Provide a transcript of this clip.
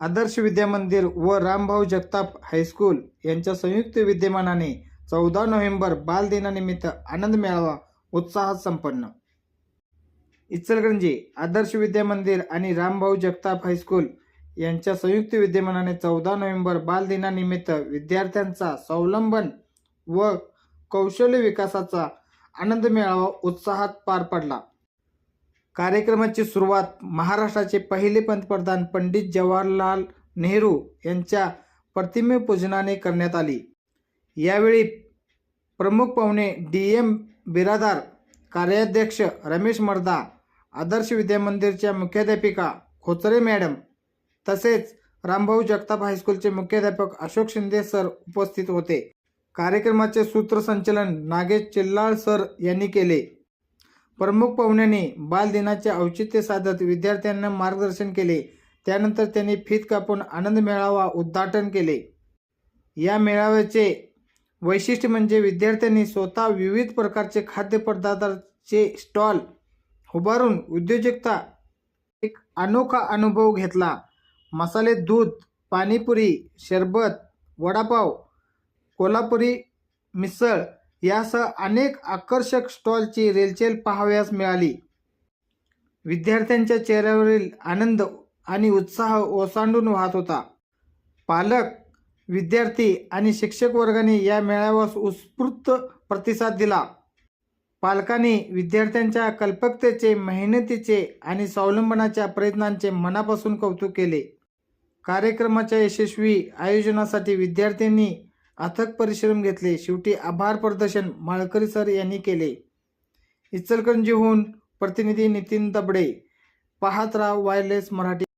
आदर्श विद्यामंदिर व रामभाऊ जगताप हायस्कूल यांच्या संयुक्त विद्यमानाने चौदा नोव्हेंबर बालदिनानिमित्त आनंद मेळावा उत्साहात संपन्न. इचलगंजी आदर्श विद्यामंदिर आणि रामभाऊ जगताप हायस्कूल यांच्या संयुक्त विद्यमानाने चौदा नोव्हेंबर बालदिनानिमित्त विद्यार्थ्यांचा स्वावलंबन व कौशल्य विकासाचा आनंद मेळावा उत्साहात पार पडला. कार्यक्रमाची सुरुवात महाराष्ट्राचे पहिले पंतप्रधान पंडित जवाहरलाल नेहरू यांच्या प्रतिमेपूजनाने करण्यात आली. यावेळी प्रमुख पाहुणे डी एम बिरादार कार्याध्यक्ष रमेश मर्दा आदर्श विद्यामंदिरच्या मुख्याध्यापिका खोचरे मॅडम तसेच रामभाऊ जगताप हायस्कूलचे मुख्याध्यापक अशोक शिंदे सर उपस्थित होते. कार्यक्रमाचे सूत्रसंचलन नागेश चिल्लाळ सर यांनी केले. प्रमुख पाहुण्याने बालदिनाचे औचित्य साधत विद्यार्थ्यांना मार्गदर्शन केले. त्यानंतर त्यांनी फीत कापून आनंद मेळावा उद्घाटन केले. या मेळाव्याचे वैशिष्ट्य म्हणजे विद्यार्थ्यांनी स्वतः विविध प्रकारचे खाद्यपदार्थाचे स्टॉल उभारून उद्योजकता एक अनोखा अनुभव घेतला. मसाले दूध पाणीपुरी शरबत वडापाव कोल्हापुरी मिसळ यासह अनेक आकर्षक स्टॉलची रेलचेल पाहावयास मिळाली. विद्यार्थ्यांच्या चेहऱ्यावरील आनंद आणि उत्साह ओसांडून वाहत होता. पालक विद्यार्थी आणि शिक्षक वर्गाने या मेळाव्यास उत्स्फूर्त प्रतिसाद दिला. पालकांनी विद्यार्थ्यांच्या कल्पकतेचे मेहनतीचे आणि स्वावलंबनाच्या प्रयत्नांचे मनापासून कौतुक केले. कार्यक्रमाच्या यशस्वी आयोजनासाठी विद्यार्थ्यांनी अथक परिश्रम घेतले. शेवटी आभार प्रदर्शन माळकरी सर यांनी केले. इचलकरंजीहून प्रतिनिधी नितीन तबडे पाहत राहा वायरलेस मराठी